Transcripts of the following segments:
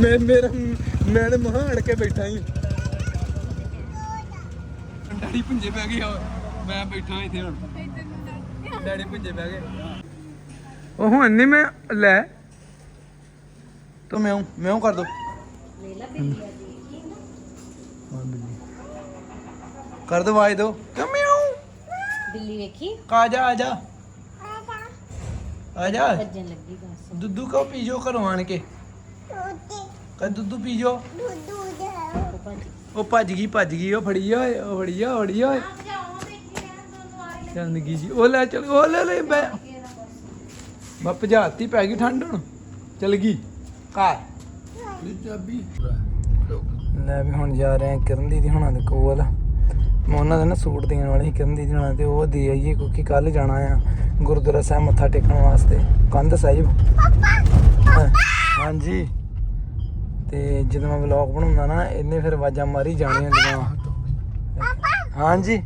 ਮੈਂ ਮੇਰਾ ਮੈਂ ਤੇ ਮਹਾਂ ਅੜ ਕੇ ਬੈਠਾ ਹੀ ਡੈਡੀ ਪੁੰਜੇ ਪੈ ਗਏ ਮੈਂ ਬੈਠਾ ਇੱਥੇ ਹੁਣ। ਡੈਡੀ ਪੁੰਜੇ ਪੈ ਗਏ। ਉਹ ਹੁਣ ਨਹੀਂ ਮੈਂ ਲੈ। ਤੂੰ ਮੈਂ ਮੈਂ ਕਰ ਦੋ। ਕਰ ਦੋ ਆਵਾਜ਼ ਦੋ। ਮਿਆਉ ਬਿੱਲੀ ਵੇਖੀ? ਆ ਜਾ ਆ ਜਾ। ਆ ਜਾ। ਭੱਜਣ ਲੱਗੀ ਬਸ। ਦੁੱਧੂ ਕੋ ਪੀਜੋ ਘਰੋਂ ਆਣ ਕੇ। ਕਹ ਦੁੱਧੂ ਉਹ ਭੱਜ ਉਹ ਭੱਜ ਗਈ ਭੱਜ ਗਈ ਉਹ ਫੜੀ ਓਏ ਉਹ ਫੜੀ ਓਏ ਫੜੀ ਓਏ ਚੰਦਗੀ ਜੀ ਉਹ ਲੈ ਚਲ ਉਹ ਲੈ ਲੈ ਬੈ। ਮੈਂ ਭਜਾਤੀ ਪੈ ਗਈ ਠੰਡ ਹੁਣ। ਚਲ ਗਈ ਘਰ। ਚਾਬੀ। ਲੈ ਵੀ ਹੁਣ ਜਾ ਰਹੇ ਆ ਕਿਰਨ ਦੀਦੀ ਹੁਣਾਂ ਦੇ ਕੋਲ। ਮੈਂ ਉਹਨਾਂ ਦੇ ਨਾ ਸੂਟ ਦੇਣ ਵਾਲੇ ਸੀ ਕਿਰਨ ਦੀਦੀ ਹੁਣਾਂ ਤੇ ਉਹ ਦੇ ਆਈਏ ਕਿਉਂਕਿ ਕੱਲ ਜਾਣਾ ਆ ਗੁਰਦੁਆਰਾ ਸਾਹਿਬ ਮੱਥਾ ਟੇਕਣ ਵਾਸਤੇ। ਕੰਧ ਸਾਹਿਬ। ਹਾਂਜੀ। ਤੇ ਜਦੋਂ ਮੈਂ ਵਲੌਗ ਬਣਾਉਂਦਾ ਨਾ, ਇਹਨੇ ਫਿਰ ਆਵਾਜ਼ਾਂ ਮਾਰੀ ਜਾਣੀਆਂ ਹੁੰਦੀਆਂ। ਹਾਂਜੀ।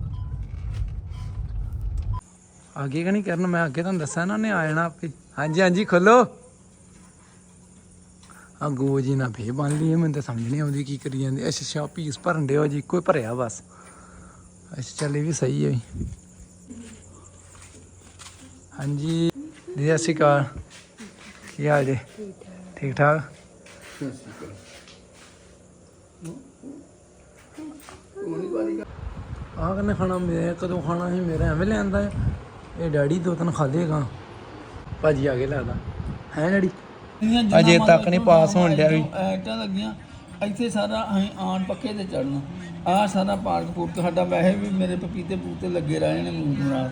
ਅੱਗੇ ਕਿ ਨਹੀਂ ਕਰਨ, ਮੈਂ ਅੱਗੇ ਤੁਹਾਨੂੰ ਦੱਸਿਆ ਨਾ ਉਹਨੇ ਆ ਜਾਣਾ ਆਪੇ। ਹਾਂਜੀ ਹਾਂਜੀ, ਖੋਲੋ। ਆ ਗੋ ਜੀ ਨਾ ਫੇ ਬੰਨ ਲਈ, ਮੈਨੂੰ ਤਾਂ ਸਮਝ ਨਹੀਂ ਆਉਂਦੀ ਕੀ ਕਰੀ ਜਾਂਦੇ। ਅੱਛਾ ਅੱਛਾ ਪੀਸ ਭਰਨ ਦੇ ਹੋ ਜੀ ਕੋਈ ਭਰਿਆ ਬਸ। ਅੱਛਾ, ਚੱਲ ਇਹ ਵੀ ਸਹੀ ਹੈ ਹਾਂਜੀ ਜੀ ਸਤਿ ਸ਼੍ਰੀ ਅਕਾਲ। ਕੀ ਹਾਲ ਜੀ? ਠੀਕ ਠਾਕ? ਆਹ ਕਹਿੰਦੇ ਖਾਣਾ ਮੈਂ ਕਦੋਂ ਖਾਣਾ ਸੀ ਮੇਰਾ ਐਵੇਂ ਲਿਆਂਦਾ ਹੈ। ਇਹ ਡੈਡੀ ਦੋ ਤਿੰਨ ਖਾ ਲੇਗਾ ਭਾਜੀ ਆ ਕੇ ਲੱਗਦਾ ਹੈ ਡੈਡੀ? ਅਜੇ ਤੱਕ ਨਹੀਂ ਪਾਸ ਹੋਣ ਡਿਆ ਵੀ। ਐਟਾਂ ਲੱਗੀਆਂ ਇੱਥੇ ਸਾਰਾ ਅਸੀਂ ਆਣ ਪੱਕੇ ਤੇ ਚੜਨਾ ਆਹ ਸਾਰਾ ਪਾਰਕ ਪੂਰਕ ਸਾਡਾ ਵੈਸੇ ਵੀ ਮੇਰੇ ਪਪੀਤੇ ਪੂਤੇ ਲੱਗੇ ਰਹੇ ਨੇ ਮੂੰਹ ਨਾਲ।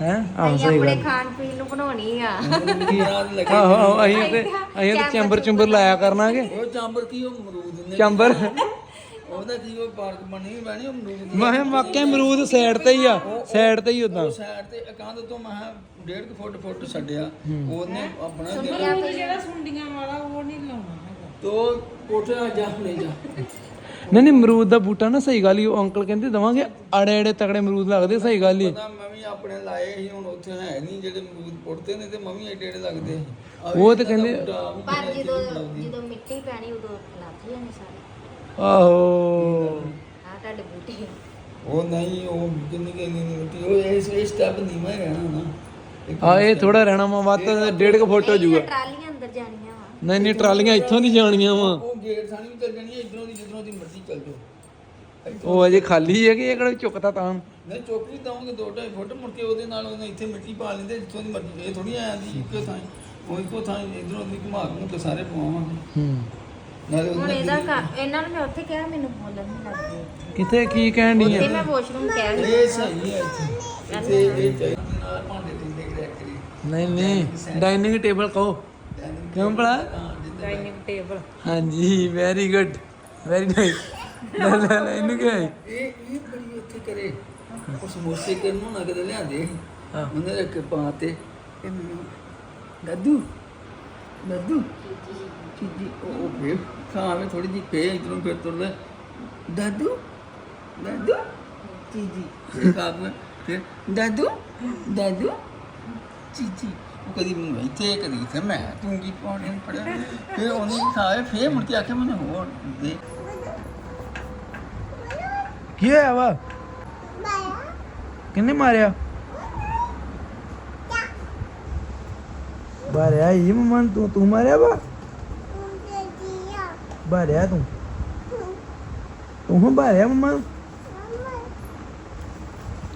ਹੈ? ਆਹ ਸਹੀ ਆਪਣੇ ਗੱਲ ਖਾਣ ਪੀਣ ਨੂੰ ਬਣਾਉਣੀ ਆ। ਨਾਲ ਲੱਗੇ ਆਹੋ ਆਹੋ, ਅਸੀਂ ਤੇ ਅਸੀਂ ਤੇ ਚੈਂਬਰ ਚੁੰਬਰ ਲਾਇਆ ਕਰਨਾਗੇ। ਉਹ ਚਾਂਬਰ ਕੀ ਉਹ ਅਮਰੂਦ ਨੇ? ਚੈਂਬਰ। ਉਹਦਾ ਕੀ ਉਹ ਪਾਰਕ ਬਣੀ ਬਣੀ ਉਹ ਅਮਰੂਦ ਦੀ ਮੈਂ ਕਿਹਾ ਵਾਕਿਆ ਅਮਰੂਦ ਸਾਈਡ ਤੇ ਹੀ ਆ ਸਾਈਡ ਤੇ ਹੀ ਉਦਾਂ ਸਾਈਡ ਤੇ ਇਕਾਂਤ ਤੋਂ ਮੈਂ ਕਿਹਾ ਡੇਢ ਕੁ ਫੁੱਟ ਫੁੱਟ ਛੱਡਿਆ। ਉਹਨੇ ਆਪਣਾ ਤੋ ਕੋਠੇ ਆ ਜਾ ਲੈ ਜਾ। ਨਹੀਂ ਨਹੀਂ ਅਮਰੂਦ ਦਾ ਬੂਟਾ ਨਾ ਸਹੀ ਗੱਲ ਹੀ ਉਹ ਅੰਕਲ ਕਹਿੰਦੇ ਦਵਾਂਗੇ ਆੜੇ ਆੜੇ ਤਗੜੇ ਅਮਰੂਦ ਲੱਗਦੇ ਸਹੀ ਗੱਲ ਹੀ। ਪਤਾ ਮੈਂ ਵੀ ਆਪਣੇ ਲਾਏ ਸੀ ਹੁਣ ਉੱਥੇ ਹੈ ਨਹੀਂ ਜਿਹੜੇ ਅਮਰੂਦ ਪੁੱਟਦੇ ਨੇ ਤੇ ਮੈਂ ਵੀ ਏਡੇ ਏਡੇ ਲੱਗਦੇ ਸੀ। ਆਹ ਉਹ ਤੇ ਇਹਨਾਂ ਦਾ ਕਹਿੰਦੇ- ਬੂਟਾ ਵੀ ਪਰ ਜਦੋਂ ਜਦੋਂ ਮਿੱਟੀ ਪੈਣੀ ਉਦੋਂ ਲੱਭ ਜਾਣੇ ਸਾਰੇ। ਆਹੋ। ਆ ਤੁਹਾਡੇ ਬੂਟੇ ਉਹ ਨਹੀਂ ਉਹ ਕਿੰਨੀ ਕਿੰਨੀ ਨਹੀਂ ਮਿੱਟੀ ਉਹ ਇਸ ਇਸ ਸਟੈਪ ਨਹੀਂ ਮੈਂ ਰਹਿਣਾ ਨਾ। ਇੱਕ ਆ ਇਹ ਥੋੜਾ ਰਹਿਣਾ ਵਾ ਵੱਧ ਤੋਂ ਡੇਢ ਕੁ ਫੁੱਟ ਹੋ ਜਾਊਗਾ। ਟਰਾਲੀਆਂ ਅੰਦਰ ਜਾਣੀਆਂ ਨਹੀਂ ਨਹੀਂ ਟਰਾਲੀਆਂ ਇੱਥੋਂ ਦੀ ਜਾਣੀਆਂ ਵਾ। ਉਹ ਗੇਟ ਸਾਨੀ ਵੀ ਚੱਲ ਜਾਣੀ ਹੈ ਇਧਰੋਂ ਦੀ ਜਿੱਧਰੋਂ ਦੀ ਮਰਜ਼ੀ ਚੱਲ ਜਾਓ। ਉਹ ਅਜੇ ਖਾਲੀ ਹੈ ਕਿ ਇਹ ਕਿਹੜਾ ਚੁੱਕਤਾ ਤਾਂ? ਨਹੀਂ ਚੋਕਰੀ ਦਵਾਂਗੇ 2.5 ਫੁੱਟ ਮੁੜ ਕੇ ਉਹਦੇ ਨਾਲ ਉਹਨੇ ਇੱਥੇ ਮਿੱਟੀ ਪਾ ਲੈਂਦੇ ਜਿੱਥੋਂ ਦੀ ਮਰਜ਼ੀ। ਇਹ ਥੋੜੀ ਆ ਜਾਂਦੀ ਇੱਕੋ ਥਾਂ ਉਹ ਇੱਕੋ ਥਾਂ ਇਧਰੋਂ ਦੀ ਘੁਮਾ ਘੁਮਾ ਕੇ ਸਾਰੇ ਪਵਾਵਾਂਗੇ। ਹੂੰ। ਨਾਲੇ ਹੁਣ ਇਹਦਾ ਇਹਨਾਂ ਨੂੰ ਮੈਂ ਉੱਥੇ ਕਿਹਾ ਮੈਨੂੰ ਬੋਲਣ ਨਹੀਂ ਲੱਗਦੇ ਕਿੱਥੇ ਕੀ ਕਹਿਣ ਦੀ ਤੇ ਮੈਂ ਵਾਸ਼ਰੂਮ ਕਿਹਾ ਸੀ ਇਹ ਸਹੀ ਹੈ ਇੱਥੇ। ਇੱਥੇ ਇਹ ਚਾਹੀਦੀ। ਨਾਲ ਭਾਂਡੇ ਟਿੰਡੇ ਕਰੈਕਟਰੀ ਨਹੀਂ ਨਹੀਂ ਡਾਈਨਿੰਗ ਟੇਬਲ ਕਹੋ। ਕਿਉਂ ਭਲਾ? ਡਾਈਨਿੰਗ ਟੇਬਲ ਹਾਂਜੀ ਵੈਰੀ ਗੁੱਡ ਵੈਰੀ ਨਾਈਸ ਲੈ ਲੈ ਲੈ ਇਹਨੂੰ ਕੀ ਹੈ ਇਹ ਇਹ ਬੜੀ ਉੱਥੇ ਕਰੇ। ਉਹ ਸਮੋਸੇ ਕਰਨ ਨੂੰ ਨਾ ਕਦੇ ਲਿਆਂਦੇ। ਹਾਂ। ਉਹਨੇ ਰੱਖ ਕੇ ਪਾਤੇ। ਇਹ ਮੈਨੂੰ ਦਾਦੂ ਦਾਦੂ ਚੀਜੀ ਉਹ ਉਹ ਫੇਰ ਖਾਵੇਂ ਥੋੜੀ ਜਿਹੀ ਫੇ ਇਧਰੋਂ ਫਿਰ ਤੁਰ ਲੈ। ਦਾਦੂ ਦਾਦੂ ਚੀਜੀ ਇਹ ਖਾਵੇਂ ਫਿਰ ਦਾਦੂ ਦਾਦੂ ਚੀਜੀ। ਕਦੀ ਮੈਨੂੰ ਇੱਥੇ, ਕਦੀ ਇੱਥੇ, ਮੈਂ ਤੂੰ ਕੀ ਪਾਉਣੇ ਪੜਿਆ ਫੇ ਉਹਨੇ ਖਾਏ ਫੇ ਮੁੜ ਕੇ ਆਖਿਆ ਮੈਨੂੰ ਹੋਰ ਦੇ। ਕੀ ਹੋਇਆ ਵਾ? ਕਿੰਨੇ ਮਾਰਿਆ? ਬਾਰਿਆ ਇਹ ਮਮਨ ਤੂੰ ਤੂੰ ਮਾਰਿਆ ਵਾ? ਬਾਰਿਆ ਤੂੰ? ਤੂੰ ਹਾਂ ਬਾਰਿਆ ਮਮਨ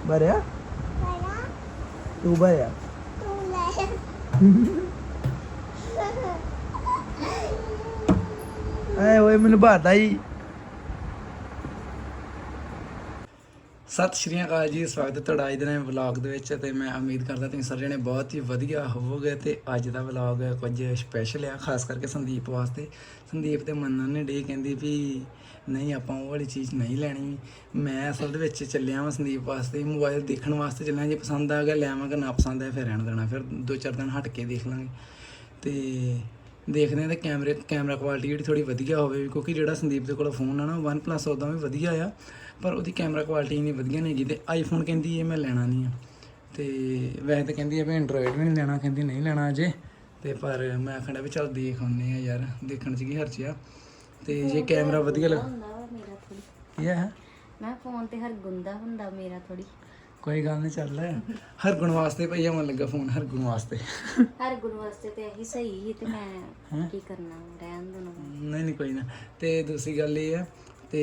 ਬਾਰਿਆ ਤੂੰ ਬਾਰਿਆ ਆਏ ਓਏ ਮੈਨੂੰ ਬਾਤਾ ਹੀ ਸਤਿ ਸ਼੍ਰੀ ਅਕਾਲ ਜੀ, ਸਵਾਗਤ ਹੈ ਤੁਹਾਡਾ ਅੱਜ ਦੇ ਨਵੇਂ ਵਲੌਗ ਦੇ ਵਿੱਚ ਤੇ ਮੈਂ ਉਮੀਦ ਕਰਦਾ ਤੁਸੀਂ ਸਾਰੇ ਜਣੇ ਬਹੁਤ ਹੀ ਵਧੀਆ ਹੋਵੋਗੇ ਤੇ ਅੱਜ ਦਾ ਵਲੌਗ ਕੁਝ ਸਪੈਸ਼ਲ ਆ, ਖਾਸ ਕਰਕੇ ਸੰਦੀਪ ਵਾਸਤੇ। ਸੰਦੀਪ ਤੇ ਮੰਨਣ ਨੇ ਡੇ ਕਹਿੰਦੀ ਵੀ ਨਹੀਂ, ਆਪਾਂ ਉਹ ਵਾਲੀ ਚੀਜ਼ ਨਹੀਂ ਲੈਣੀ। ਮੈਂ ਅਸਲ ਦੇ ਵਿੱਚ ਚੱਲਿਆ ਵਾਂ ਸੰਦੀਪ ਵਾਸਤੇ ਮੋਬਾਈਲ ਦੇਖਣ ਵਾਸਤੇ ਚੱਲਿਆ, ਜੇ ਪਸੰਦ ਆ ਗਿਆ ਲੈ ਨਾ ਪਸੰਦ ਆਇਆ ਫਿਰ ਰਹਿਣ ਦੇਣਾ, ਫਿਰ ਦੋ ਚਾਰ ਦਿਨ ਹਟ ਕੇ ਦੇਖ ਲਾਂਗੇ। ਤੇ ਦੇਖਦੇ ਹਾਂ ਤੇ ਕੈਮਰੇ ਕੈਮਰਾ ਕੁਆਲਿਟੀ ਜਿਹੜੀ ਥੋੜੀ ਵਧੀਆ ਹੋਵੇ ਕਿਉਂਕਿ ਜਿਹੜਾ ਸੰਦੀਪ ਦੇ ਕੋਲ ਫੋਨ ਆ ਨਾ OnePlus ਉਦਾਂ ਵੀ ਵਧੀਆ ਆ ਪਰ ਉਹਦੀ ਕੈਮਰਾ ਕੁਆਲਿਟੀ ਨਹੀਂ ਵਧੀਆ ਨਹੀਂ ਹੈਗੀ ਤੇ ਆਈਫੋਨ ਕਹਿੰਦੀ ਇਹ ਮੈਂ ਲੈਣਾ ਨਹੀਂ ਆ। ਤੇ ਵੈਸੇ ਤਾਂ ਕਹਿੰਦੀ ਆ ਵੀ ਐਂਡਰੋਇਡ ਵੀ ਨਹੀਂ ਲੈਣਾ ਕਹਿੰਦੀ ਨਹੀਂ ਲੈਣਾ ਅਜੇ ਤੇ ਪਰ ਮੈਂ ਆਖਣਾ ਵੀ ਚੱਲ ਦੇਖ ਆਉਂਦੇ ਆ ਯਾਰ ਦੇਖਣ ਚ ਕੀ ਹਰਜ ਆ। ਤੇ ਜੇ ਕੈਮਰਾ ਵਧੀਆ ਲੱਗ ਹੁੰਦਾ ਵਾ ਮੇਰਾ ਥੋੜੀ ਕੀ ਹੈ ਮੈਂ ਫੋਨ ਤੇ ਹਰ ਗੁੰਦਾ ਹੁੰਦਾ ਮੇਰਾ ਥੋੜੀ ਕੋਈ ਗੱਲ ਨਹੀਂ ਚੱਲ। ਹਰ ਗੁਣ ਵਾਸਤੇ ਭਈਆ ਮਨ ਲੱਗਾ ਫੋਨ ਹਰ ਗੁਣ ਵਾਸਤੇ। ਹਰ ਗੁਣ ਵਾਸਤੇ ਤੇ ਇਹੀ ਸਹੀ ਹੀ ਤੇ ਮੈਂ ਕੀ ਕਰਨਾ ਰਹਿਣ ਦੇਣਾ ਨਹੀਂ ਨਹੀਂ ਕੋਈ ਨਾ। ਤੇ ਦੂਸਰੀ ਗੱਲ ਇਹ ਆ ਤੇ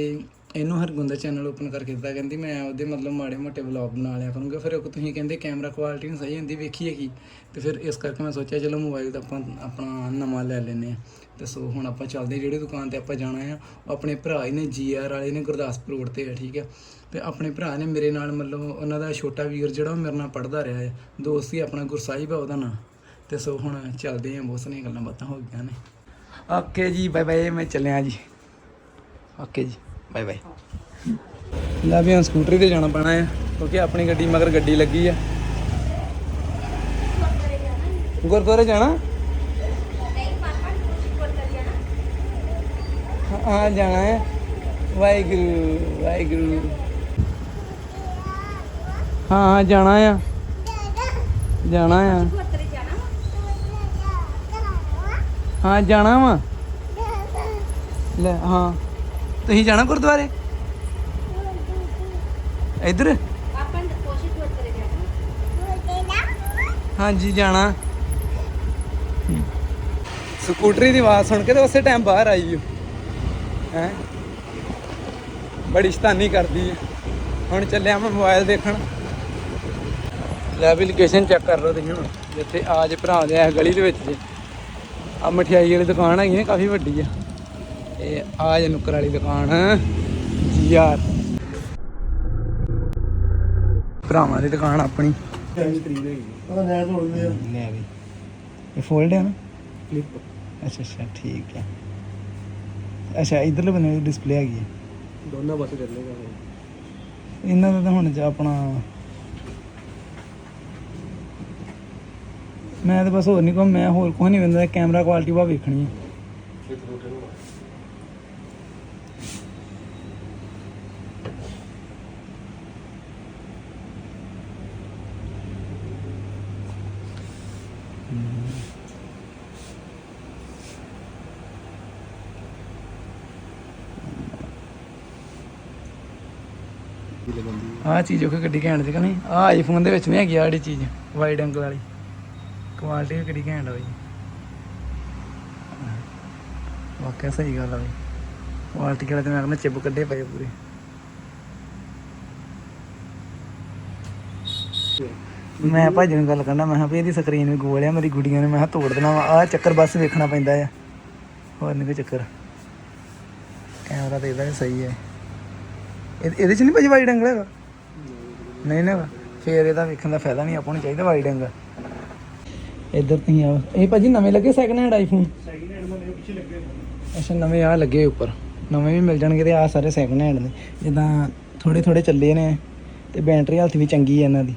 ਇਹਨੂੰ ਹਰਗੁਦਾ ਚੈਨਲ ਓਪਨ ਕਰਕੇ ਦਿੱਤਾ, ਕਹਿੰਦੀ ਮੈਂ ਉਹਦੇ ਮਤਲਬ ਮਾੜੇ ਮੋਟੇ ਵਲੌਗ ਬਣਾ ਲਿਆ ਕਰੂੰਗਾ। ਫਿਰ ਉਹ ਤੁਸੀਂ ਕਹਿੰਦੇ ਕੈਮਰਾ ਕੁਆਲਿਟੀ ਨਹੀਂ ਸਹੀ ਹੁੰਦੀ ਵੇਖੀਏ ਕੀ ਤੇ ਫਿਰ ਇਸ ਕਰਕੇ ਮੈਂ ਸੋਚਿਆ, ਚਲੋ ਮੋਬਾਈਲ ਦਾ ਆਪਾਂ ਆਪਣਾ ਨਵਾਂ ਲੈ ਲੈਨੇ ਆ ਤੇ ਸੋ ਹੁਣ ਆਪਾਂ ਚੱਲਦੇ ਜਿਹੜੀ ਦੁਕਾਨ ਤੇ ਆਪਾਂ ਜਾਣਾ ਆ ਉਹ ਆਪਣੇ ਭਰਾ ਹੀ ਨੇ ਜੀਆਰ ਵਾਲੇ ਨੇ ਗੁਰਦਾਸਪੁਰ ਰੋਡ ਤੇ ਆ ਠੀਕ ਆ ਤੇ ਆਪਣੇ ਭਰਾ ਨੇ ਮੇਰੇ ਨਾਲ ਮਤਲਬ ਉਹਨਾਂ ਦਾ ਛੋਟਾ ਵੀਰ ਜਿਹੜਾ ਉਹ ਮੇਰੇ ਨਾਲ ਪੜਦਾ ਰਿਹਾ ਹੈ। ਦੋਸਤ ਸੀ ਆਪਣਾ ਗੁਰਸਾਹਿਬ ਆ ਉਹਦਾ ਨਾਂ। ਤੇ ਸੋ ਹੁਣ ਚੱਲਦੇ ਆ ਬਹੁਤ ਸਾਰੀਆਂ ਗੱਲਾਂ ਬਾਤਾਂ ਹੋ ਗਈਆਂ ਨੇ। ਓਕੇ ਜੀ ਬਾਏ ਬਾਏ ਮੈਂ ਚੱਲਿਆ ਜੀ। ਓਕੇ ਜੀ। ਬਾਏ ਬਾਏ ਲੈ ਵੀ ਹੁਣ ਸਕੂਟਰੀ ਤੇ ਜਾਣਾ ਪੈਣਾ ਆ, ਕਿਉਂਕਿ ਆਪਣੀ ਗੱਡੀ ਮਗਰ ਗੱਡੀ ਲੱਗੀ ਆ। ਗੁਰਦੁਆਰੇ ਜਾਣਾ? ਹਾਂ ਜਾਣਾ ਹੈ ਵਾਹਿਗੁਰੂ ਵਾਹਿਗੁਰੂ। ਹਾਂ ਹਾਂ, ਜਾਣਾ ਆ। ਜਾਣਾ ਆ। ਹਾਂ, ਜਾਣਾ ਵਾ। ਲੈ, ਹਾਂ। ਤੁਸੀਂ ਜਾਣਾ ਗੁਰਦੁਆਰੇ? ਇੱਧਰ? ਆਪਾਂ ਕੋਸ਼ਿਸ਼ ਕਰਦੇ ਜਾਣਾ। ਹਾਂਜੀ ਜਾਣਾ। ਸਕੂਟਰੀ ਦੀ ਆਵਾਜ਼ ਸੁਣ ਕੇ ਤੇ ਉਸੇ ਟਾਈਮ ਬਾਹਰ ਆਈ ਓ ਹੈ? ਬੜੀ ਸ਼ਤਾਨੀ ਕਰਦੀ ਹੈ। ਹੁਣ ਚੱਲਿਆ ਮੈਂ ਮੋਬਾਈਲ ਦੇਖਣ। ਲੈ ਵੀ ਲੋਕੇਸ਼ਨ ਚੈੱਕ ਕਰ ਲਓ ਤੁਸੀਂ ਹੁਣ। ਜਿੱਥੇ ਆਜ ਭਰਾ ਇਸ ਗਲੀ ਦੇ ਵਿੱਚ ਜੇ। ਆ ਮਠਿਆਈ ਵਾਲੀ ਦੁਕਾਨ ਹੈਗੀ ਨੇ ਕਾਫੀ ਵੱਡੀ ਆ ਇਹ ਆਜ ਨੁੱਕਰ ਵਾਲੀ ਦੁਕਾਨ। ਯਾਰ। ਭਰਾਵਾਂ ਦੀ ਦੁਕਾਨ ਆਪਣੀ। ਉਹਦਾ ਨੈਟ ਹੋਣ ਦੇ ਲੈ ਵੀ। ਇਹ ਫੋਲਡ ਹੈ ਨਾ? ਕਲਿੱਪ ਅੱਛਾ ਅੱਛਾ ਠੀਕ ਹੈ ਅੱਛਾ ਇਧਰਲੇ ਬੰਨੇ ਡਿਸਪਲੇ ਹੈਗੀ ਹੈ ਦੋਨਾਂ ਪਾਸੇ ਚੱਲੇਗਾ ਇਹਨਾਂ ਦਾ ਤਾਂ ਹੁਣ ਜਾ ਆਪਣਾ ਮੈਂ ਤਾਂ ਬਸ ਹੋਰ ਨਹੀਂ ਕੋ ਮੈਂ ਹੋਰ ਕੁਝ ਨਹੀਂ ਬੰਦਾ ਕੈਮਰਾ ਕੁਆਲਿਟੀ ਵਾ ਵੇਖਣੀ ਹੈ ਆਹ ਚੀਜ਼ ਉਹ ਗੱਡੀ ਘੈਂਟ ਦੀ ਕਿ ਨਹੀਂ? ਆਹ ਆਈਫੋਨ ਦੇ ਵਿੱਚ ਨਹੀਂ ਹੈਗੀ, ਆਹ ਜਿਹੜੀ ਚੀਜ਼ ਵਾਈਡ ਐਂਗਲ ਵਾਲੀ। ਕੁਆਲਿਟੀ ਵੀ ਘੈਂਟ ਆ ਬਈ। ਵਾਕਿਆ ਸਹੀ ਗੱਲ ਆ ਬਈ। ਕੁਆਲਿਟੀ ਕਿਹੜਾ ਤੇ ਮੈਂ ਕਹਿੰਦਾ ਚਿੱਬ ਕੱਢੇ ਪਏ ਪੂਰੇ। ਮੈਂ ਭਾਜੀ ਨੂੰ ਗੱਲ ਕਰਨਾ, ਮੈਂ ਕਿਹਾ ਵੀ ਇਹਦੀ ਸਕਰੀਨ ਵੀ ਗੋਲ ਆ, ਮੇਰੀ ਗੁੜੀਆਂ ਨੇ ਮੈਂ ਕਿਹਾ ਤੋੜ ਦੇਣਾ ਵਾ। ਆਹ ਚੱਕਰ ਬਸ ਵੇਖਣਾ ਪੈਂਦਾ ਆ। ਹੋਰ ਨਹੀਂ ਕੋਈ ਚੱਕਰ। ਕੈਮਰਾ ਤੇ ਇਹਦਾ ਵੀ ਸਹੀ ਹੈ ਇਹ- ਇਹਦੇ ਚ ਨਹੀਂ ਭਾਜੀ ਵਾਈਡ ਐਂਗਲ ਹੈਗਾ? ਨਹੀਂ ਨਾ ਫੇਰ ਇਹਦਾ ਵੇਖਣ ਦਾ ਫਾਇਦਾ ਨਹੀਂ, ਆਪਾਂ ਨੂੰ ਚਾਹੀਦਾ ਵਾਈਡ ਐਂਗਲ। ਇੱਧਰ ਤੁਸੀਂ ਆਓ। ਇਹ ਭਾਜੀ ਨਵੇਂ ਲੱਗੇ ਸੈਕਿੰਡ ਹੈਂਡ ਆਈਫੋਨ ਅੱਛਾ, ਨਵੇਂ ਆ ਲੱਗੇ ਉੱਪਰ। ਨਵੇਂ ਵੀ ਮਿਲ ਜਾਣਗੇ ਤੇ ਆ ਸਾਰੇ ਸੈਕਿੰਡ ਹੈਂਡ ਨੇ। ਜਿੱਦਾਂ ਥੋੜੇ ਥੋੜੇ ਚੱਲੇ ਨੇ ਤੇ ਬੈਟਰੀ ਹੈਲਥ ਵੀ ਚੰਗੀ ਹੈ ਇਹਨਾਂ ਦੀ।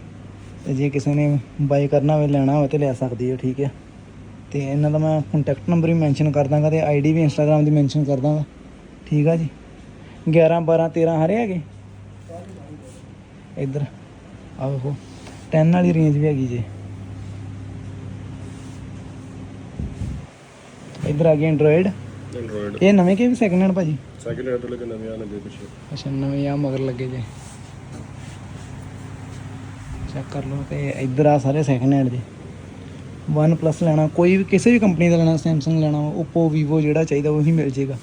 ਤੇ ਜੇ ਕਿਸੇ ਨੇ ਬਾਈ ਕਰਨਾ ਹੋਵੇ, ਲੈਣਾ ਹੋਵੇ ਤੇ ਲੈ ਸਕਦੀ ਹੋ ਠੀਕ ਹੈ ਤੇ ਇਹਨਾਂ ਦਾ ਮੈਂ ਕੰਟੈਕਟ ਨੰਬਰ ਵੀ ਮੈਂਸ਼ਨ ਕਰ ਦਾਂਗਾ ਤੇ ਆਈਡੀ ਵੀ ਇੰਸਟਾਗ੍ਰam ਦੀ ਮੈਂਸ਼ਨ ਕਰ ਦਾਂਗਾ। ਠੀਕ ਆ ਜੀ? 11 12 13 ਹਰੇ ਹੈਗੇ? ਇੱਧਰ ਆਹੋ 10 ਵਾਲੀ ਰੇਂਜ ਵੀ ਹੈਗੀ ਜੇ। ਇੱਧਰ ਆ ਗਿਆ ਐਂਡਰੋਇਡ ਐਂਡਰੋਇਡ ਇਹ ਨਵੇਂ ਕਿ ਵੀ ਸੈਕਿੰਡ ਹੈਂਡ ਭਾਜੀ ਸੈਕਿੰਡ ਹੈਂਡ ਲੱਗੇ ਨਵੇਂ ਆ ਲੱਗੇ ਪਿੱਛੇ? ਅੱਛਾ ਨਵੇਂ ਆ ਮਗਰ ਲੱਗੇ ਜੇ। ਚੈੱਕ ਕਰ ਲਓ ਤੇ ਇੱਧਰ ਆ ਸਾਰੇ ਸੈਕਿੰਡ ਹੈਂਡ ਜੇ। ਪਲੱਸ ਲੈਣਾ ਕੋਈ ਵੀ ਕਿਸੇ ਵੀ ਕੰਪਨੀ ਦਾ ਲੈਣਾ ਸੈਮਸੰਗ ਲੈਣਾ ਓਪੋ ਵੀਵੋ ਜਿਹੜਾ ਚਾਹੀਦਾ ਉਹੀ ਮਿਲ ਜੇਗਾ।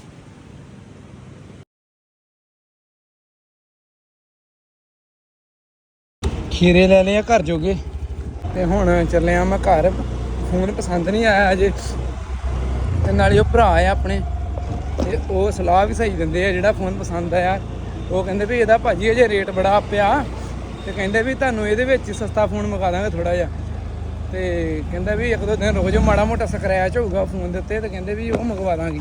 ਖੀਰੇ ਲੈ ਲਏ ਆ ਘਰ ਜੋਗੇ। ਤੇ ਹੁਣ ਚੱਲਿਆ ਮੈਂ ਘਰ। ਫੋਨ ਪਸੰਦ ਨਹੀਂ ਆਇਆ ਅਜੇ। ਤੇ ਨਾਲੇ ਉਹ ਭਰਾ ਆ ਆਪਣੇ। ਤੇ ਉਹ ਸਲਾਹ ਵੀ ਸਹੀ ਦਿੰਦੇ ਆ, ਜਿਹੜਾ ਫੋਨ ਪਸੰਦ ਆਇਆ। ਉਹ ਕਹਿੰਦੇ ਵੀ ਇਹਦਾ ਭਾਜੀ ਅਜੇ ਰੇਟ ਬੜਾ ਪਿਆ। ਤੇ ਕਹਿੰਦੇ ਵੀ ਤੁਹਾਨੂੰ ਇਹਦੇ ਵਿੱਚ ਸਸਤਾ ਫੋਨ ਮੰਗਾ ਦਾਂਗੇ ਥੋੜਾ ਜਿਹਾ। ਤੇ ਕਹਿੰਦਾ ਵੀ ਇੱਕ ਦੋ ਦਿਨ ਰੋਜ਼ ਮਾੜਾ ਮੋਟਾ ਸਕਰੈਚ ਹੋਊਗਾ ਫੋਨ ਦੇ ਉੱਤੇ। ਤੇ ਕਹਿੰਦੇ ਵੀ ਉਹ ਮੰਗਵਾ ਦਾਂਗੇ।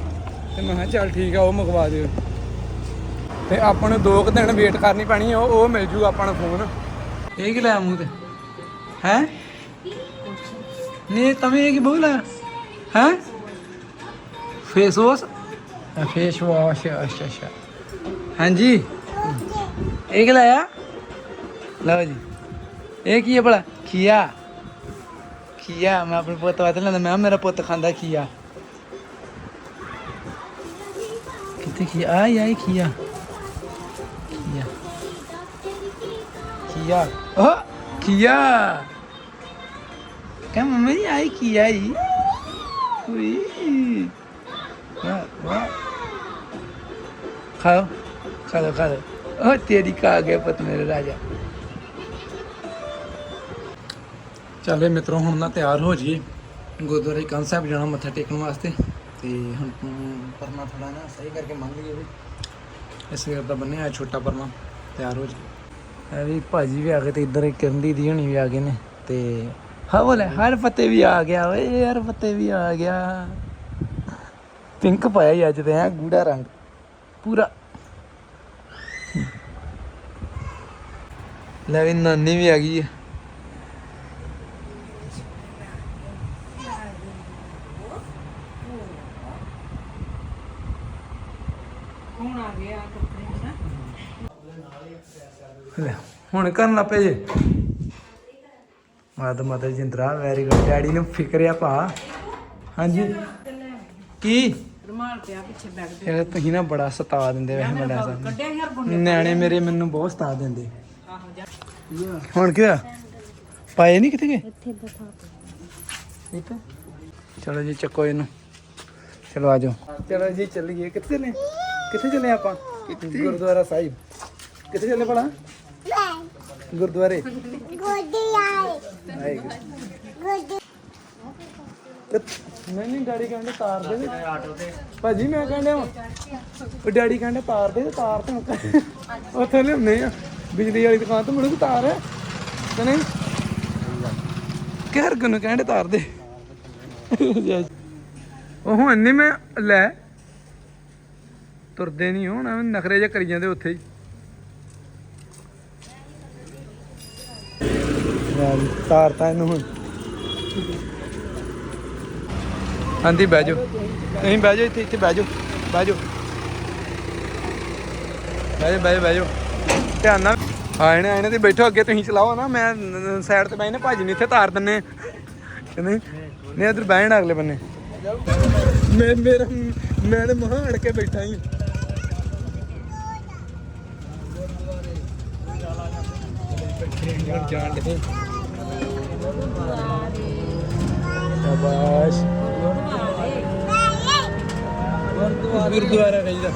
ਤੇ ਮੈਂ ਕਿਹਾ ਚੱਲ ਠੀਕ ਆ, ਉਹ ਮੰਗਵਾ ਦਿਓ। ਤੇ ਆਪਾਂ ਨੂੰ ਦੋ ਕੁ ਦਿਨ ਵੇਟ ਕਰਨੀ ਪੈਣੀ ਉਹ ਉਹ ਮਿਲ ਜੂ ਆਪਾਂ ਨੂੰ ਫੋਨ। ਇਹ ਕੀ ਲਾਇਆ ਮੂੰਹ ਤੇ? ਹੈ? ਨਹੀਂ ਤਵੇਂ ਇਹ ਕੀ ਬੋਲ ਹੈ? ਫੇਸ ਵਾਸ਼ ਫੇਸ ਵਾਸ਼ ਅੱਛਾ ਅੱਛਾ। ਹਾਂਜੀ। ਇਹ ਕੀ ਲਾਇਆ? ਲਓ ਜੀ। ਇਹ ਕੀ ਹੈ ਭਲਾ? ਖੀਆ ਖੀਆ ਮੈਂ ਆਪਣੇ ਪੁੱਤ ਵਾਸਤੇ ਲੈਂਦਾ ਮੈਂ ਮੇਰਾ ਪੁੱਤ ਖਾਂਦਾ ਖੀਆ ਕਿੱਥੇ ਖੀਆ ਆਈ ਆਈ ਖੀਆ ਖੀਆ ਓ ਖੀਆ ਕਹ ਮੰਮੀ ਆਈ ਖੀਆ ਹੀ ਉਈ ਵਾਹ ਵਾਹ ਖਾਓ ਖਾ ਲਓ ਖਾ ਲਓ ਉਹ ਤੇਰੀ ਕਾ ਗਿਆ ਪੁੱਤ ਮੇਰੇ ਰਾਜਾ ਚੱਲੇ ਮਿੱਤਰੋ ਹੁਣ ਨਾ ਤਿਆਰ ਹੋ ਜਾਈਏ ਗੁਰਦੁਆਰੇ ਕੰਨ ਸਾਹਿਬ ਜਾਣਾ ਮੱਥਾ ਟੇਕਣ ਵਾਸਤੇ ਤੇ ਹੁਣ ਤੂੰ ਪਰਨਾ ਥੋੜਾ ਨਾ ਸਹੀ ਕਰਕੇ ਮੰਨ ਲਈਏ ਵੀ ਇਸ ਵੇਰ ਦਾ ਬੰਨਿਆ ਛੋਟਾ ਪਰਨਾ ਤਿਆਰ ਹੋ ਜਾਈਏ ਇਹ ਵੀ ਭਾਜੀ ਵੀ ਆ ਗਏ ਤੇ ਇੱਧਰ ਇੱਕ ਦੀ ਹੋਣੀ ਵੀ ਆ ਗਏ ਨੇ ਤੇ ਹਾਂ ਬੋਲੇ ਹਰ ਪੱਤੇ ਵੀ ਆ ਗਿਆ ਓਏ ਯਾਰ ਪੱਤੇ ਵੀ ਆ ਗਿਆ। ਪਿੰਕ ਪਾਇਆ ਹੀ ਅੱਜ ਤੇ ਹੈ ਗੂੜਾ ਰੰਗ, ਪੂਰਾ। ਲੈ ਵੀ ਨਾਨੀ ਵੀ ਆ ਗਈ ਹੈ। ਲੈ ਹੁਣ ਕਰਨ ਲੱਪੇ ਜੇ। ਮਾਦ ਮਦਰ ਜਿੰਦਰਾ ਵੈਰੀ ਗੁੱਡ ਡੈਡੀ ਨੂੰ ਫਿਕਰ ਆ ਭਾ। ਹਾਂਜੀ। ਕੀ? ਰਮਾਲ ਪਿਆ ਪਿੱਛੇ ਬੈਗ ਇਹ ਤੁਸੀਂ ਨਾ ਬੜਾ ਸਤਾ ਦਿੰਦੇ ਵੈਸੇ ਮੈਂ ਦੱਸਾਂ ਕੱਢਿਆ ਯਾਰ ਨਿਆਣੇ ਮੇਰੇ ਮੈਨੂੰ ਬਹੁਤ ਸਤਾ ਦਿੰਦੇ। ਆਹੋ ਜਾ। ਹੁਣ ਕੀ ਹੋਇਆ ਪਾਏ ਨਹੀਂ ਕਿਤੇ ਗਏ? ਇੱਥੇ ਚਲੋ ਜੀ ਚੱਕੋ ਇਹਨੂੰ। ਚਲੋ ਆ ਜਾਓ। ਚਲੋ ਜੀ ਚੱਲੀਏ। ਕਿੱਥੇ ਚੱਲੇ ਕਿੱਥੇ ਚੱਲੇ ਆਪਾਂ? ਗੁਰਦੁਆਰਾ ਸਾਹਿਬ। ਕਿੱਥੇ ਚੱਲੇ ਭਲਾ? ਗੁਰਦੁਆਰੇ? ਆਏ ਨਹੀਂ ਨਹੀਂ ਡੈਡੀ ਕਹਿੰਦੇ ਤਾਰ ਦੇ। ਆਟੋ ਤੇ ਭਾਜੀ ਮੈਂ ਕਹਿੰਦਾ ਉਹ ਡੈਡੀ ਕਹਿੰਦੇ ਤਾਰ ਦੇ ਤਾਰ ਤੇ ਉੱਥੇ ਲਿਆਉਂਦੇ ਆ। ਬਿਜਲੀ ਵਾਲੀ ਦੁਕਾਨ ਤੋਂ ਮੈਨੂੰ ਤਾਰ ਹੈ। ਤੇ ਨਹੀਂ? ਕਹਿਰ ਨੂੰ ਕਹਿੰਦੇ ਤਾਰ ਦੇ। ਉਹ ਹੁਣ ਨਹੀਂ ਮੈਂ ਲੈ। ਤੁਰਦੇ ਨਹੀਂ ਹੁਣ ਨਖਰੇ ਜਿਹਾ ਕਰੀ ਜਾਂਦੇ ਉੱਥੇ ਹੀ। ਯਾਰ ਤਾਰ ਤਾਂ ਇਹਨੂੰ ਹੁਣ। ਆਂਦੀ ਬਹਿ ਜਾਓ। ਨਹੀਂ ਬਹਿ ਜਾਓ ਇੱਥੇ ਇੱਥੇ ਬਹਿ ਜਾਓ ਬਹਿ ਜਾਓ। ਬਹਿ ਜਾਓ ਬਹਿ ਜਾਓ ਬਹਿ ਜਾਓ। ਧਿਆਨ ਨਾਲ। ਆਏ ਨੇ ਆਏ ਨੇ ਤੇ ਬੈਠੋ ਅੱਗੇ, ਤੁਸੀਂ ਚਲਾਓ ਨਾ। ਮੈਂ ਸਾਈਡ ਤੇ ਬੈਠਨੇ ਭਾਜੀ ਨੂੰ ਇੱਥੇ ਤਾਰ ਦਿੰਨੇ ਆ। ਕਿ ਨਹੀਂ? ਇਧਰ ਬਹਿਣ ਅਗਲੇ ਬੰਨੇ। ਮੈਂ ਮੇਰਾ ਮੈਂ ਤੇ ਮਹਾਂ ਅੜ ਕੇ ਬੈਠਾ ਹੀ ਜਾਣ ਦੇ ਸ਼ਾਬਾਸ਼ ਗੁਰਦੁਆਰਾ ਕਹੀਦਾ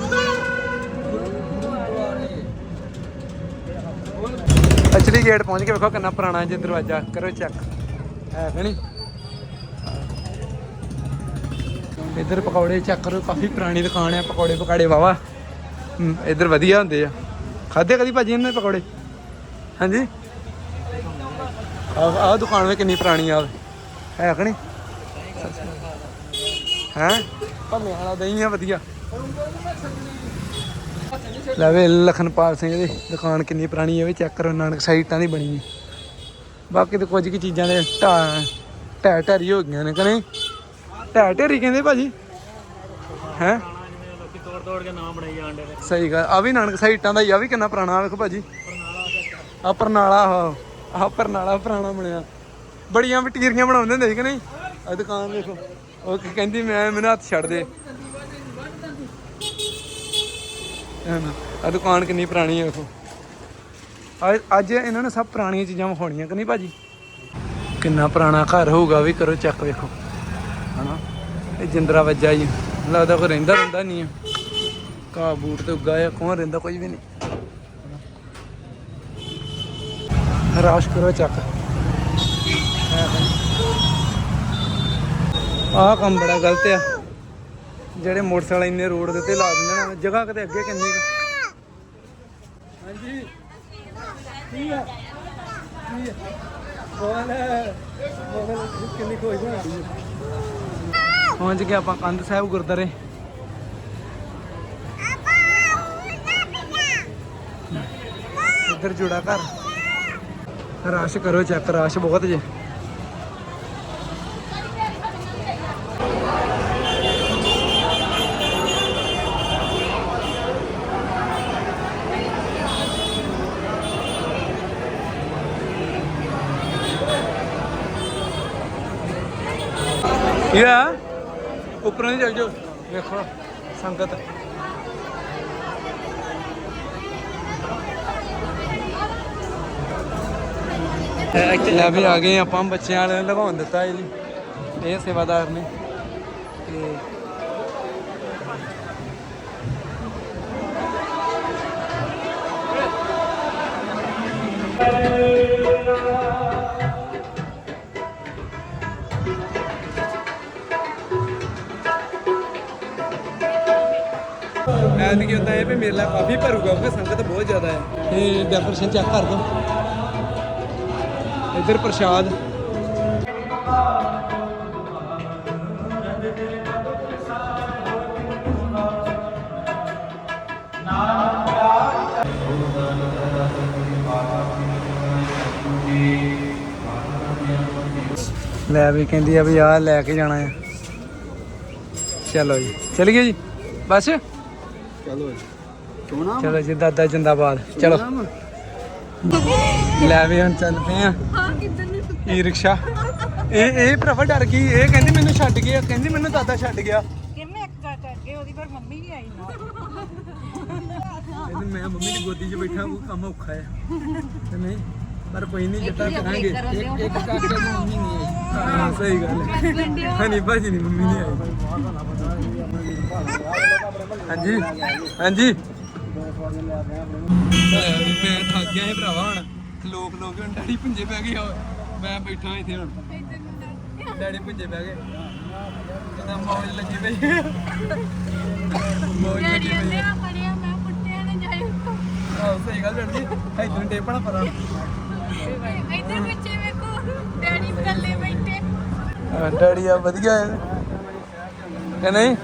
ਅਚਲੀ ਗੇਟ ਪਹੁੰਚ ਕੇ ਵੇਖੋ ਕਿੰਨਾ ਪੁਰਾਣਾ ਜੇ ਦਰਵਾਜ਼ਾ। ਕਰੋ ਚੈੱਕ ਹੈ ਕਿ ਨਹੀਂ? ਇੱਧਰ ਪਕੌੜੇ ਚੈੱਕ ਕਰੋ, ਕਾਫੀ ਪੁਰਾਣੀ ਦੁਕਾਨ ਹੈ, ਪਕੌੜੇ ਪਕਾੜੇ ਵਾਵਾ ਇੱਧਰ ਵਧੀਆ ਹੁੰਦੇ ਆ। ਖਾਦੇ ਕਦੀ ਭਾਜੀ ਇਹਨਾਂ ਦੇ ਪਕੌੜੇ? ਹਾਂਜੀ? ਆਹ ਆਹ ਦੁਕਾਨ ਵੀ ਕਿੰਨੀ ਪੁਰਾਣੀ ਆ ਹੈ ਕਿ ਨਹੀਂ? ਹੈ? ਭੰਮੇ ਵਾਲਾ ਦਹੀਂ ਆ, ਵਧੀਆ। ਲੈ ਵੇ, ਲਖਨਪਾਲ ਸਿੰਘ ਦੀ ਦੁਕਾਨ ਕਿੰਨੀ ਪੁਰਾਣੀ ਹੈ ਵੀ, ਚੈੱਕ ਕਰੋ, ਨਾਨਕ ਸਾਈਟਾਂ ਦੀ ਬਣੀ ਹੈ ਬਾਕੀ ਤੇ ਕੁਝ ਕੀ ਚੀਜ਼ਾਂ ਦੇ ਢਾ, ਢਹਿ ਢੇਰੀ ਹੋ ਗਈਆਂ ਨੇ ਕਿ ਨਹੀਂ? ਢਹਿ ਢੇਰੀ ਕਹਿੰਦੇ ਭਾਜੀ। ਹੈ? ਤੋੜ ਤੋੜ ਕੇ ਨਾਮ ਬਣਾਈ ਜਾਂਦੇ ਨੇ ਸਹੀ ਗੱਲ ਆ ਵੀ ਨਾਨਕ ਸਾਈਟਾਂ ਦਾ ਹੀ ਆ ਵੀ ਕਿੰਨਾ ਪੁਰਾਣਾ ਵੇਖੋ ਭਾਜੀ। ਆ ਪਰਨਾਲਾ ਆਹ ਆਹ ਪਰਨਾਲਾ ਪੁਰਾਣਾ ਬਣਿਆ। ਬੜੀਆਂ ਵਟੀਰੀਆਂ ਬਣਾਉਂਦੇ ਹੁੰਦੇ ਸੀ ਕਿ ਨਹੀਂ? ਆ ਦੁਕਾਨ ਵੇਖੋ। ਉਹ ਕਹਿੰਦੀ, ਮੈਂ, ਮੈਨੂੰ ਹੱਥ ਛੱਡ ਦੇ। ਆ ਦੁਕਾਨ ਕਿੰਨੀ ਪੁਰਾਣੀ ਹੈ ਵੇਖੋ। ਅੱਜ ਅੱਜ ਇਹਨਾਂ ਨੇ ਸਭ ਪੁਰਾਣੀਆਂ ਚੀਜ਼ਾਂ ਵਿਖਾਉਣੀਆਂ ਕਿ ਨਹੀਂ ਭਾਜੀ? ਕਿੰਨਾ ਪੁਰਾਣਾ ਘਰ ਹੋਊਗਾ, ਵੀ ਕਰੋ ਚੈੱਕ ਵੇਖੋ। ਹਨਾ? ਇਹ ਜਿੰਦਰਾ ਵੱਜਾ ਜੀ। ਲੱਗਦਾ ਕੋਈ ਰਹਿੰਦਾ ਰਹਿੰਦਾ ਨਹੀਂ ਆ। ਕਾ ਬੂਟ ਤੇ ਉੱਗਾ ਆ, ਕੌਣ ਰਹਿੰਦਾ ਕੋਈ ਵੀ ਨਹੀਂ। ਰਾਸ਼ ਕਰੋ ਚੱਕ। ਆਹ ਕੰਮ ਬੜਾ ਗਲਤ ਆ। ਜਿਹੜੇ ਮੋਟਰਸਾਈਕਲ ਇੰਨੇ ਰੋਡ ਦੇ ਉੱਤੇ ਲਾ ਦਿੰਦੇ ਨੇ ਜਗ੍ਹਾ ਕਿਤੇ ਅੱਗੇ ਕਿੰਨੀ ਹਾਂਜੀ। ਕੀ ਆ? ਕੀ ਕਿੰਨੀ ਪਹੁੰਚ ਗਏ ਆਪਾਂ ਕੰਧ ਸਾਹਿਬ ਗੁਰਦਾਰੇ ਇੱਧਰ ਜੁੜਾ ਘਰ। ਰਸ਼ ਕਰੋ ਚੈੱਕ ਰਸ਼ ਬਹੁਤ ਜੇ ਕੀ ਆ ਉੱਪਰੋਂ ਹੀ ਚੱਲ ਜਾਓ ਵੇਖੋ ਸੰਗਤ ਲੈ ਵੀ ਆ ਗਏ ਆਪਾਂ, ਬੱਚਿਆਂ ਵਾਲੇ ਨੂੰ ਲਗਾਉਣ ਦਿੱਤਾ ਇਹ ਜੀ ਇਹ ਸੇਵਾਦਾਰ ਨੇ। ਤੇ ਐਤ ਕੀ ਹੁੰਦਾ ਹੈ ਵੀ ਮੇਲਾ ਕਾਫੀ ਭਰੂਗਾ ਕਿਉਂਕਿ ਸੰਗਤ ਬਹੁਤ ਜ਼ਿਆਦਾ ਹੈ। ਇਹ ਡੈਕੋਰੇਸ਼ਨ ਚੈੱਕ ਕਰ ਦੋ ਇੱਧਰ ਪ੍ਰਸ਼ਾਦ। ਲੈ ਵੀ ਕਹਿੰਦੀ ਆ ਵੀ ਆ ਲੈ ਕੇ ਜਾਣਾ ਹੈ ਚਲੋ ਜੀ। ਚਲੀਏ ਜੀ? ਬਸ? ਚਲੋ ਸੋਨਾ ਚਲੋ ਜੀ ਦਾਦਾ ਜਿੰਦਾਬਾਦ। ਚਲੋ। ਲੈ ਵੀ ਹੁਣ ਚੱਲ ਪਏ ਆ। E rickshaw? ਇਹ ਇਹ ਭਰਾਵਾ ਡਰ ਗਈ। ਇਹ ਕਹਿੰਦੀ ਮੈਨੂੰ ਛੱਡ ਗਿਆ ਕਹਿੰਦੀ ਮੈਨੂੰ ਦਾਦਾ ਛੱਡ ਗਿਆ। ਕਿੰਨੇ ਇੱਕ ਜਾ ਕੇ ਉਹਦੀ ਪਰ ਮੰਮੀ ਨਹੀਂ ਆਈ ਨਾ। ਕਹਿੰਦੀ ਮੈਂ ਮੰਮੀ ਦੀ ਗੋਦੀ 'ਚ ਬੈਠਾ ਉਹ ਕੰਮ ਔਖਾ ਹੈ ਤੇ ਨਹੀਂ ਪਰ ਕੋਈ ਨਹੀਂ ਜਿੱਦਾਂ ਕਰਾਂਗੇ। ਇੱਕ ਇੱਕ ਕਾਕੇ ਦੀ ਮੰਮੀ ਨਹੀਂ ਆਈ। ਹਾਂ ਸਹੀ ਗੱਲ ਹੈ। ਹਨੀ ਭਾਜੀ ਦੀ ਮੰਮੀ ਨਹੀਂ ਆਈ। ਹਾਂਜੀ ਹਾਂਜੀ। ਮੈਂ ਥੱਕ ਗਿਆ ਸੀ ਭਰਾਵਾ ਹੁਣ। ਲੋਕ ਲੋਕ ਹੁਣ ਡੈਡੀ ਪੁੰਜੇ ਪੈ ਗਏ ਮੈਂ ਬੈਠਾ ਇੱਥੇ ਹੁਣ। ਡੈਡੀ ਪੁੰਜੇ ਪੈ ਗਏ। ਕਹਿੰਦਾ ਮੌਜ ਲੱਗੀ ਪਈ। ਮੌਜ ਲੱਗੀ ਪਈ। ਆਹ ਸਹੀ ਗੱਲ ਡੈਡੀ। ਜੀ ਇੱਧਰ ਟੇਪਣਾ ਪਰਾਂ ਡੈਡੀ ਆ ਵਧੀਆ ਹੈ। ਕਿ ਨਹੀਂ?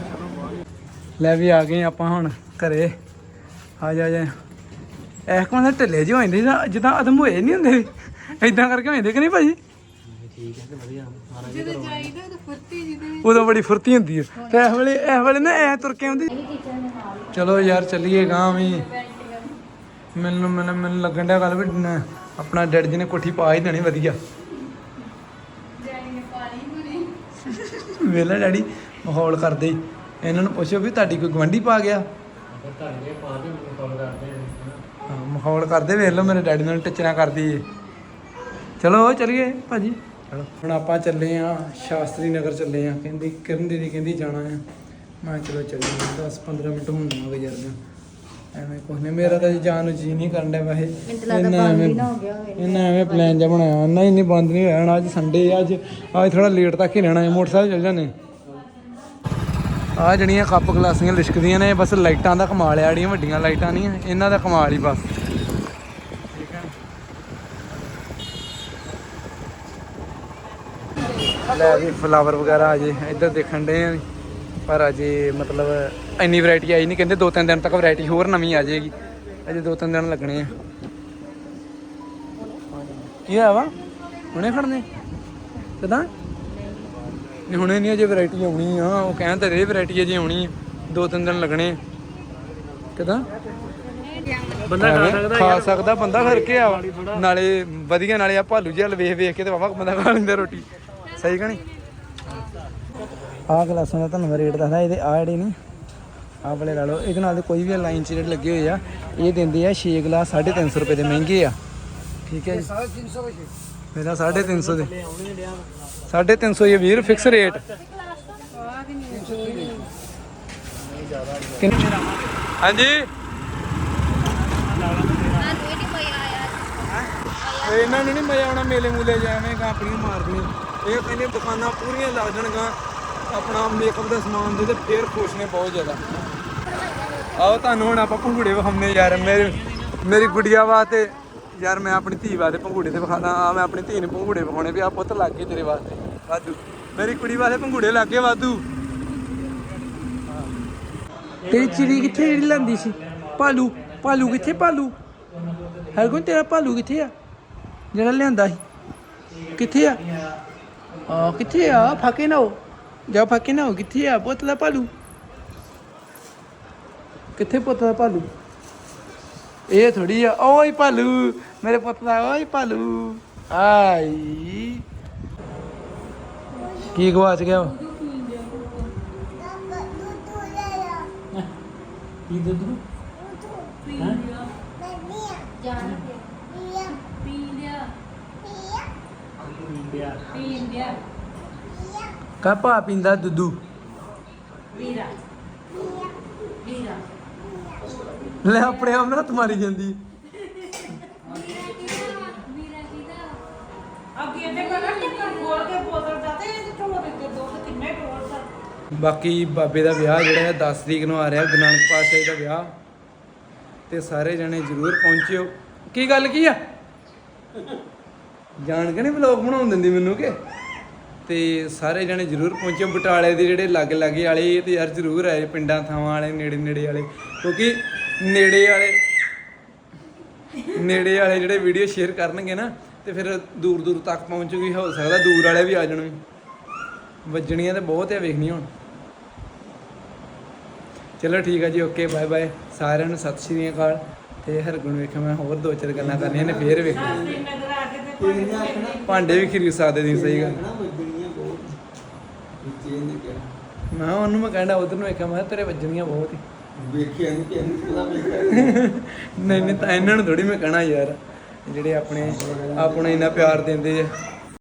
ਲੈ ਵੀ ਆ ਗਏ ਆਪਾਂ ਹੁਣ ਘਰੇ। ਆ ਜਾ ਜਾ। ਐ ਕੋਣ ਦੇ ਢਿੱਲੇ ਜਿਹੇ ਹੋ ਜਾਂਦੇ ਜਿੱਦਾਂ- ਜਿੱਦਾਂ ਅਦਮ ਹੋਏ ਨਹੀਂ ਹੁੰਦੇ। ਐਦਾਂ ਕਰਕੇ ਹੋ ਜਾਂਦੇ ਕਿ ਨਹੀਂ ਭਾਜੀ? ਉਦੋਂ ਬੜੀ ਫੁਰਤੀ ਹੁੰਦੀ ਹੈ ਤੇ ਇਸ ਵੇਲੇ ਇਸ ਵੇਲੇ ਨਾ ਐ ਤੁਰ ਕੇ ਆਉਂਦੀ। ਚਲੋ ਯਾਰ ਚੱਲੀਏ ਗਾਂ ਵੀ। ਮੈਨੂੰ ਮੈਨੂੰ ਮੈਨੂੰ ਲੱਗਣ ਡਿਆ ਗੱਲ ਵੀ ਨ- ਆਪਣਾ ਡੈਡੀ ਜੀ ਨੇ ਕੋਠੀ ਪਾ ਹੀ ਦੇਣੀ ਵਧੀਆ। ਵੇਲਾ ਡੈਡੀ ਮਾਹੌਲ ਕਰਦੇ ਈ। ਇਹਨਾਂ ਨੂੰ ਪੁੱਛੋ ਵੀ ਤੁਹਾਡੀ ਕੋਈ ਗਵੰਡੀ ਪਾ ਗਿਆ? ਮਾਹੌਲ ਕਰਦੇ ਵੇਖ ਲਓ ਮੇਰੇ ਡੈਡੀ ਨਾਲ ਟਿਚਰਾਂ ਕਰਦੀ ਏ। ਚਲੋ ਚਲੀਏ ਭਾਜੀ। ਚਲੋ ਹੁਣ ਆਪਾਂ ਚੱਲੇ ਆ ਸ਼ਾਸਤਰੀ ਨਗਰ ਚੱਲੇ ਆ। ਕਹਿੰਦੀ ਕਿਰਨ ਦੀਦੀ ਕਹਿੰਦੀ ਜਾਣਾ ਆ। ਮੈਂ ਚਲੋ ਚੱਲੀਏ 10 15 ਮਿੰਟ ਹੁਣ ਨਾ ਗੁਜ਼ਰਨਾ। ਐਵੇਂ ਕੁਛ ਨਹੀਂ ਮੇਰਾ ਤਾਂ ਜਾਣ ਨੂੰ ਜੀ ਨਹੀਂ ਕਰਨ ਡਿਆ ਵੈਸੇ। ਇਹਨਾਂ ਐਵੇਂ ਇਹਨਾਂ ਐਵੇਂ ਪਲਾਨ ਜਿਹਾ ਬਣਾਇਆ। ਨਹੀਂ ਨਹੀਂ ਬੰਦ ਨਹੀਂ ਹੋਇਆ ਅੱਜ ਸੰਡੇ ਆ ਅੱਜ ਅੱਜ ਥੋੜਾ ਲੇਟ ਤੱਕ ਹੀ ਰਹਿਣਾ ਹੈ ਮੋਟਰਸਾਈਕਲ ਚੱਲ ਜਾਂਦੇ। ਆ ਜਿਹੜੀਆਂ ਕੱਪ ਗਲਾਸੀਆਂ ਲਿਸ਼ਕਦੀਆਂ ਨੇ, ਬਸ ਲਾਈਟਾਂ ਦਾ ਕਮਾਲ ਆ, ਜਿਹੜੀਆਂ ਵੱਡੀਆਂ ਲਾਈਟਾਂ ਨਹੀਂ, ਇਹਨਾਂ ਦਾ ਕਮਾਲ ਹੀ ਬਸ। ਠੀਕ ਹੈ ਲੈ ਵੀ ਫਲਾਵਰ ਵਗੈਰਾ ਅਜੇ ਇੱਧਰ ਦੇਖਣ ਦੇ ਆ ਪਰ ਅਜੇ ਮਤਲਬ ਇੰਨੀ ਵੈਰਾਈਟੀ ਆਈ ਨਹੀਂ, ਕਹਿੰਦੇ ਦੋ ਤਿੰਨ ਦਿਨ ਤੱਕ ਵੈਰਾਈਟੀ ਹੋਰ ਨਵੀਂ ਆ ਜਾਏਗੀ। ਅਜੇ ਦੋ ਤਿੰਨ ਦਿਨ ਲੱਗਣੇ ਆ। ਕੀ ਆ ਵਾ? ਹੁਣੇ ਖੜਨੇ? ਕਦਾਂ? ਨਹੀਂ ਹੁਣੇ ਨਹੀਂ ਅਜੇ ਵੈਰਾਈਟੀ ਆਉਣੀ ਆ। ਉਹ ਕਹਿੰਦੇ ਰੇ ਵੈਰਾਈਟੀ ਅਜੇ ਆਉਣੀ ਆ। ਦੋ ਤਿੰਨ ਦਿਨ ਲੱਗਣੇ। ਆ ਕਦਾਂ? ਬੰਦਾ ਖਾ ਸਕਦਾ ਖਾ ਸਕਦਾ ਬੰਦਾ ਫਿਰ ਕੇ ਆ? ਨਾਲੇ ਵਧੀਆ ਨਾਲੇ ਆ ਭਾਲੂ ਜਿਹੇ ਵੇਖ ਵੇਖ ਕੇ ਤੇ ਵਾਵਾ ਬੰਦਾ ਖਾ ਲੈਂਦਾ ਰੋਟੀ। ਸਹੀ ਕਹਣੀ ਆਹ ਗਲਾਸਾਂ ਦਾ ਤੁਹਾਨੂੰ ਮੈਂ ਰੇਟ ਦੱਸਦਾ ਇਹਦੇ ਆ ਜਿਹੜੇ ਨੇ ਆਹ ਵਾਲੇ ਲਾ ਲਓ। ਇਹਦੇ ਨਾਲ ਦੇ ਕੋਈ ਵੀ ਲਾਈਨ ਚ ਲੱਗੇ ਹੋਏ ਆ ਇਹ ਦਿੰਦੇ ਆ 6 ਗਲਾਸ 350 ਰੁਪਏ ਦੇ ਮਹਿੰਗੇ ਆ। ਠੀਕ ਹੈ ਜੀ। ਮੇਰਾ 350 ਦੇ। 350 ਇਹ ਵੀਰ ਫਿਕਸ ਰੇਟ ਹਾਂਜੀ। ਇਹਨਾਂ ਨੂੰ ਨਹੀਂ ਮਜ਼ਾ ਆਉਣਾ ਮੇਲੇ ਮੂਲੇ ਜਾਵੇਂ ਕੰਪਨੀਆਂ ਮਾਰਦੀਆਂ ਇਹ ਕਹਿੰਦੇ ਦੁਕਾਨਾਂ ਪੂਰੀਆਂ ਲੱਗ ਜਾਣਗੀਆਂ ਆਪਣਾ ਮੇਕਅਪ ਦਾ ਸਮਾਨ ਦੇ ਤੇ ਫੇਰ ਖੁਸ਼ ਨੇ ਬਹੁਤ ਜ਼ਿਆਦਾ। ਆਓ ਤੁਹਾਨੂੰ ਹੁਣ ਆਪਾਂ ਭੰਗੂੜੇ ਵਿਖਾਉਂਦੇ ਯਾਰ ਮੇਰੇ ਮੇਰੀ ਗੁੜੀਆ ਵਾਸਤੇ ਯਾਰ ਮੈਂ ਆਪਣੀ ਧੀ ਵਾਸਤੇ ਭੰਗੂੜੇ ਤੇ ਵਿਖਾਦਾ ਆ ਮੈਂ ਆਪਣੀ ਧੀ ਨੂੰ ਭੰਗੂੜੇ ਵਿਖਾਉਣੇ ਵੀ ਆ ਪੁੱਤ ਲੱਗ ਤੇਰੇ ਵਾਸਤੇ। ਵਾਧੂ। ਮੇਰੀ ਕੁੜੀ ਵਾਸਤੇ ਭੰਗੂੜੇ ਲੱਗ ਵਾਧੂ। ਤੇਰੀ ਚਿੜੀ ਕਿੱਥੇ ਜਿਹੜੀ ਲੰਦੀ ਸੀ? ਭਾਲੂ ਭਾਲੂ ਕਿੱਥੇ ਭਾਲੂ? ਹਰਗੁਣ ਤੇਰਾ ਭਾਲੂ ਕਿੱਥੇ ਆ? ਜਿਹੜਾ ਲਿਆਂਦਾ ਸੀ। ਕਿੱਥੇ ਆ? ਆ ਕਿੱਥੇ ਆ? ਫਾਕੇ ਨਾ ਹੋ। ਜਾ ਫਾਕੇ ਨਾ ਹੋ, ਕਿੱਥੇ ਆ? ਪੁੱਤ ਦਾ ਭਾਲੂ। ਕਿੱਥੇ ਪੁੱਤ ਦਾ ਭਾਲੂ? ਇਹ ਥੋੜੀ ਆ, ਓਏ ਭਾਲੂ। ਮੇਰੇ ਪੁੱਤ ਦਾ ਓਏ ਭਾਲੂ। ਆਈ। ਕੀ ਗਵਾਚ ਗਿਆ? ਕੀ ਦੁੱਧ ਨੂੰ? ਕਾਪਾ ਪਿੰਦਾ ਦੁੱਧੂ? ਵੀਰਾ ਵੀਰਾ ਲੈ ਆਪਣੇ ਆਪ ਨਾਲ ਤੁਮਾਰੀ ਜਾਂਦੀ। ਹੈ ਬਾਕੀ ਬਾਬੇ ਦਾ ਵਿਆਹ ਜਿਹੜਾ ਹੈ 10 ਤਰੀਕ ਨੂੰ ਆ ਰਿਹਾ, ਗੁਰੂ ਨਾਨਕ ਪਾਤਸ਼ਾਹ ਦਾ ਵਿਆਹ। ਤੇ ਸਾਰੇ ਜਣੇ ਜ਼ਰੂਰ ਪਹੁੰਚਿਓ। ਕੀ ਗੱਲ ਕੀ ਆ? ਜਾਣ ਕੇ ਨਹੀਂ ਵਲੌਗ ਬਣਾਉਣ ਦਿੰਦੀ ਮੈਨੂੰ ਕਿ? ਤੇ ਸਾਰੇ ਜਣੇ ਜ਼ਰੂਰ ਪਹੁੰਚਿਓ, ਬਟਾਲੇ ਦੇ ਜਿਹੜੇ ਲਾਗੇ ਲਾਗੇ ਵਾਲੇ, ਇਹ ਤੇ ਯਾਰ ਜ਼ਰੂਰ ਆਏ, ਪਿੰਡਾਂ ਥਾਵਾਂ ਵਾਲੇ, ਨੇੜੇ ਨੇੜੇ ਵਾਲੇ। ਕਿਉਂਕਿ ਨੇੜੇ ਵਾਲੇ ਨੇੜੇ ਵਾਲੇ ਜਿਹੜੇ ਵੀਡੀਓ ਸ਼ੇਅਰ ਕਰਨਗੇ ਨਾ, ਤੇ ਫਿਰ ਦੂਰ ਦੂਰ ਤੱਕ ਪਹੁੰਚੂਗੀ ਹੋ ਸਕਦਾ, ਦੂਰ ਵਾਲੇ ਵੀ ਆ ਜਾਣ। ਵੱਜਣੀਆਂ ਤੇ ਬਹੁਤ ਆ ਵੇਖਣੀਆਂ ਹੁਣ। ਚਲੋ ਠੀਕ ਹੈ ਜੀ ਓਕੇ ਬਾਏ ਬਾਏ ਸਾਰਿਆਂ ਨੂੰ ਸਤਿ ਸ਼੍ਰੀ ਅਕਾਲ। ਤੇ ਹਰਗੁਣ ਵੇਖਿਆ ਮੈਂ ਹੋਰ ਦੋ ਚਾਰ ਗੱਲਾਂ ਕਰਨੀਆਂ ਨੇ ਫੇਰ ਵੇਖ। ਆ ਭਾਂਡੇ ਵੀ ਖਰੀਦ ਸਕਦੇ ਦੀ ਸਹੀ ਗੱਲ। ਮੈਂ ਉਹਨੂੰ ਮੈਂ ਕਹਿੰਦਾ ਉਧਰ ਨੂੰ ਵੇਖਿਆ ਮੈਂ ਤੇਰੇ ਵੱਜਣੀਆਂ ਬਹੁਤ ਹੀ ਵੇਖਿਆ ਨਹੀਂ ਕਿ ਨਹੀਂ ਨਹੀਂ ਤਾਂ ਇਹਨਾਂ ਨੂੰ ਥੋੜੀ ਮੈਂ ਕਹਿਣਾ ਯਾਰ ਜਿਹੜੇ ਆਪਣੇ ਆਪਣੇ ਇੰਨਾ ਪਿਆਰ ਦਿੰਦੇ ਆ।